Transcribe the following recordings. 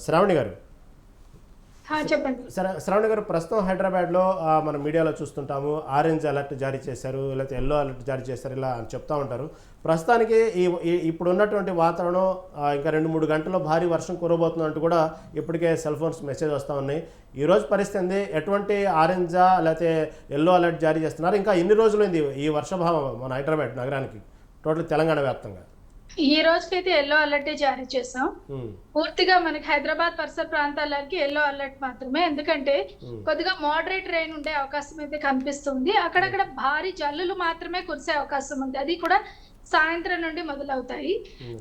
శ్రావణి గారు. చెప్పండి. శ్రా- శ్రావణి గారు ప్రస్తుతం హైదరాబాద్లో మనం మీడియాలో చూస్తుంటాము. ఆరెంజ్ అలర్ట్ జారీ చేశారు లేకపోతే ఎల్లో అలర్ట్ జారీ చేశారు ఇలా అని చెప్తా ఉంటారు. ప్రస్తుతానికి ఈ ఇప్పుడు ఉన్నటువంటి వాతావరణం ఇంకా రెండు మూడు గంటల్లో భారీ వర్షం కురబోతున్నట్టు కూడా ఇప్పటికే సెల్ ఫోన్స్ మెసేజ్ వస్తూ ఉన్నాయి. ఈ రోజు పరిస్థితి ఎటువంటి ఆరెంజా లేకపోతే ఎల్లో అలర్ట్ జారీ చేస్తున్నారు? ఇంకా ఎన్ని రోజులైంది ఈ వర్షభావం మన హైదరాబాద్ నగరానికి? టోటల్ తెలంగాణ వ్యాప్తంగా. ఈ రోజుకైతే ఎల్లో అలర్ట్ జారీ చేసాం ఉమ్, పూర్తిగా మనకి హైదరాబాద్ పరిసర ప్రాంతాలకి ఎల్లో అలర్ట్ మాత్రమే. ఎందుకంటే ఉమ్, కొద్దిగా మోడరేట్ రెయిన్ ఉండే అవకాశం అయితే కనిపిస్తుంది. అక్కడక్కడ భారీ జల్లులు మాత్రమే కురిసే అవకాశం ఉంది. అది కూడా సాయంత్రం నుండి మొదలవుతాయి.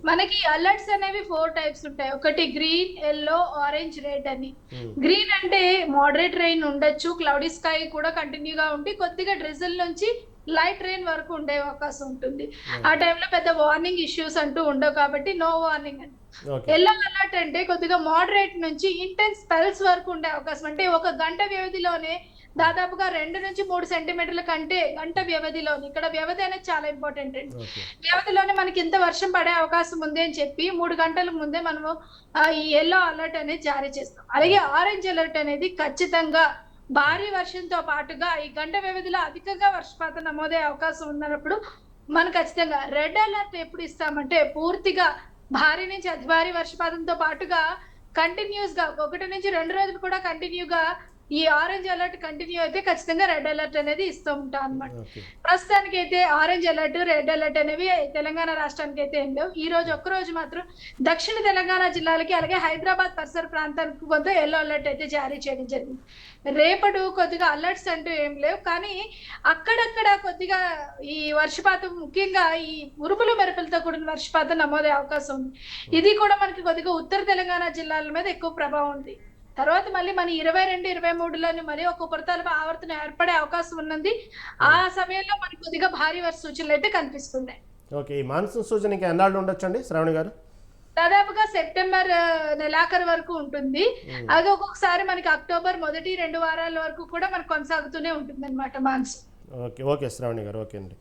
మనకి అలర్ట్స్ అనేవి ఫోర్ టైప్స్ ఉంటాయి. ఒకటి గ్రీన్ ఎల్లో ఆరెంజ్ రెడ్ అని. గ్రీన్ అంటే మోడరేట్ రెయిన్ ఉండొచ్చు. క్లౌడీ స్కై కూడా కంటిన్యూగా ఉండి కొద్దిగా డ్రిజిల్ నుంచి లైట్ రెయిన్ వరకు ఉండే అవకాశం ఉంటుంది. ఆ టైంలో పెద్ద వార్నింగ్ ఇష్యూస్ అంటూ ఉండవు కాబట్టి నో వార్నింగ్ అని ఎల్లో అలర్ట్ అంటే కొద్దిగా మోడరేట్ నుంచి ఇంటెన్స్ స్పెల్స్ వరకు ఉండే అవకాశం. అంటే ఒక గంట వ్యవధిలోనే దాదాపుగా రెండు నుంచి మూడు సెంటీమీటర్ల కంటే గంట వ్యవధిలోని ఇక్కడ వ్యవధి అనేది చాలా ఇంపార్టెంట్ అండి. వ్యవధిలోనే మనకి ఇంత వర్షం పడే అవకాశం ఉంది అని చెప్పి మూడు గంటల ముందే మనము ఈ ఎల్లో అలర్ట్ అనేది జారీ చేస్తాం. అలాగే ఆరెంజ్ అలర్ట్ అనేది ఖచ్చితంగా భారీ వర్షంతో పాటుగా ఈ గంట వ్యవధిలో అధికంగా వర్షపాతం నమోదే అవకాశం ఉన్నప్పుడు మనం ఖచ్చితంగా రెడ్ అలర్ట్ ఎప్పుడు ఇస్తామంటే పూర్తిగా భారీ నుంచి అతి భారీ వర్షపాతంతో పాటుగా కంటిన్యూస్గా ఒకటి నుంచి రెండు రోజులు కూడా కంటిన్యూగా ఈ ఆరెంజ్ అలర్ట్ కంటిన్యూ అయితే ఖచ్చితంగా రెడ్ అలర్ట్ అనేది ఇస్తూ ఉంటాం అన్నమాట. ఓకే. ప్రస్తుతానికి అయితే ఆరెంజ్ అలర్ట్ రెడ్ అలర్ట్ అనేవి తెలంగాణ రాష్ట్రానికి అయితే ఏం లేవు. ఈ రోజు ఒక్క రోజు మాత్రం దక్షిణ తెలంగాణ జిల్లాలకి అలాగే హైదరాబాద్ పరిసర ప్రాంతానికి కొంత ఎల్లో అలర్ట్ అయితే జారీ చేయడం జరిగింది. రేపటి కొద్దిగా అలర్ట్స్ అంటూ ఏం లేవు. కానీ అక్కడక్కడ కొద్దిగా ఈ వర్షపాతం ముఖ్యంగా ఈ ఉరుములు మెరుపులతో కూడిన వర్షపాతం నమోదే అవకాశం ఉంది. ఇది కూడా మనకి కొద్దిగా ఉత్తర తెలంగాణ జిల్లాల మీద ఎక్కువ ప్రభావం ఉంది. తర్వాత మళ్ళీ మన ఇరవై రెండు ఇరవై మూడులోని మరి ఒక ఉపరితల ఆవర్తనం ఏర్పడే అవకాశం ఉన్నది. ఆ సమయంలో మనకి కొద్దిగా భారీ వర్ష సూచనలు అయితే కనిపిస్తున్నాయి. ఓకే ఈ మాన్సూన్ సూచన ఇంకా ఎన్నాళ్ళు ఉండొచ్చండి శ్రావణి గారు? దాదాపుగా సెప్టెంబర్ నెలాఖరు వరకు ఉంటుంది. ఉమ్. అది ఒక్కొక్కసారి మనకి అక్టోబర్ మొదటి రెండు వారాల వరకు కూడా మనకు కొనసాగుతూనే ఉంటుంది అనమాట మాన్సూన్. ఓకే ఓకే శ్రావణి గారు ఓకే అండి.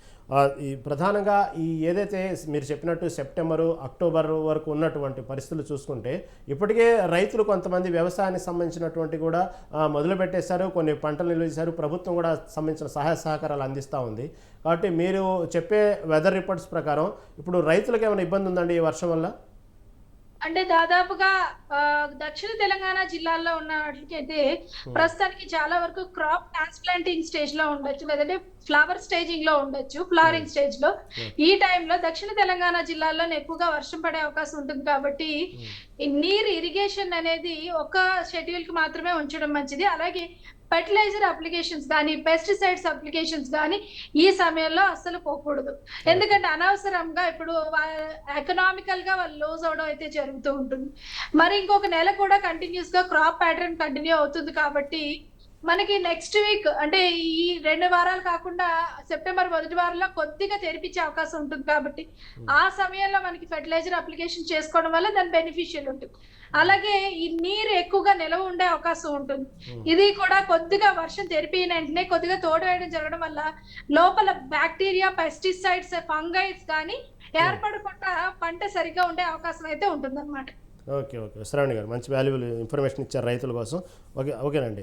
ఈ ప్రధానంగా ఈ ఏదైతే మీరు చెప్పినట్టు సెప్టెంబరు అక్టోబర్ వరకు ఉన్నటువంటి పరిస్థితులు చూసుకుంటే ఇప్పటికే రైతులు కొంతమంది వ్యవసాయానికి సంబంధించినటువంటి కూడా మొదలు పెట్టేశారు కొన్ని పంటలు నిల్వ చేశారు ప్రభుత్వం కూడా సంబంధించిన సహాయ సహకారాలు అందిస్తూ ఉంది. కాబట్టి మీరు చెప్పే వెదర్ రిపోర్ట్స్ ప్రకారం ఇప్పుడు రైతులకు ఏమైనా ఇబ్బంది ఉందండి ఈ వర్షం వల్ల? అంటే దాదాపుగా దక్షిణ తెలంగాణ జిల్లాల్లో ఉన్న వాటికైతే ప్రస్తుతానికి చాలా వరకు క్రాప్ ట్రాన్స్ప్లాంటింగ్ స్టేజ్లో ఉండొచ్చు లేదంటే ఫ్లవర్ స్టేజింగ్లో ఉండొచ్చు ఫ్లవరింగ్ స్టేజ్లో ఈ టైంలో దక్షిణ తెలంగాణ జిల్లాల్లో ఎక్కువగా వర్షం పడే అవకాశం ఉంటుంది కాబట్టి నీరు ఇరిగేషన్ అనేది ఒక షెడ్యూల్కి మాత్రమే ఉంచడం మంచిది. అలాగే ఫెర్టిలైజర్ అప్లికేషన్స్ కానీ పెస్టిసైడ్స్ అప్లికేషన్స్ కానీ ఈ సమయంలో అస్సలు పోకూడదు. ఎందుకంటే అనవసరంగా ఇప్పుడు ఎకనామికల్గా వాళ్ళు లోజ్ అవడం అయితే జరుగుతూ ఉంటుంది. మరి ఇంకొక నెల కూడా కంటిన్యూస్గా క్రాప్ ప్యాటర్న్ కంటిన్యూ అవుతుంది కాబట్టి మనకి నెక్స్ట్ వీక్ అంటే ఈ రెండు వారాలు కాకుండా సెప్టెంబర్ మొదటి వారంలో కొద్దిగా తెరిపించే అవకాశం ఉంటుంది కాబట్టి ఆ సమయంలో మనకి ఫెర్టిలైజర్ అప్లికేషన్ చేసుకోవడం వల్ల దాని బెనిఫిషియల్ ఉంటుంది. అలాగే ఈ నీరు ఎక్కువగా నిలవ ఉండే అవకాశం ఉంటుంది. ఇది కూడా కొద్దిగా వర్షం తెరిపిన వెంటనే కొద్దిగా తోడు వేయడం జరగడం వల్ల లోపల బ్యాక్టీరియా పెస్టిసైడ్స్ ఫంగైస్ కానీ ఏర్పడకుండా పంట సరిగ్గా ఉండే అవకాశం అయితే ఉంటుంది ఓకే ఓకే శ్రావణి గారు మంచి వాల్యుబుల్ ఇన్ఫర్మేషన్ ఇచ్చారు రైతుల కోసం. ఓకే ఓకేనండి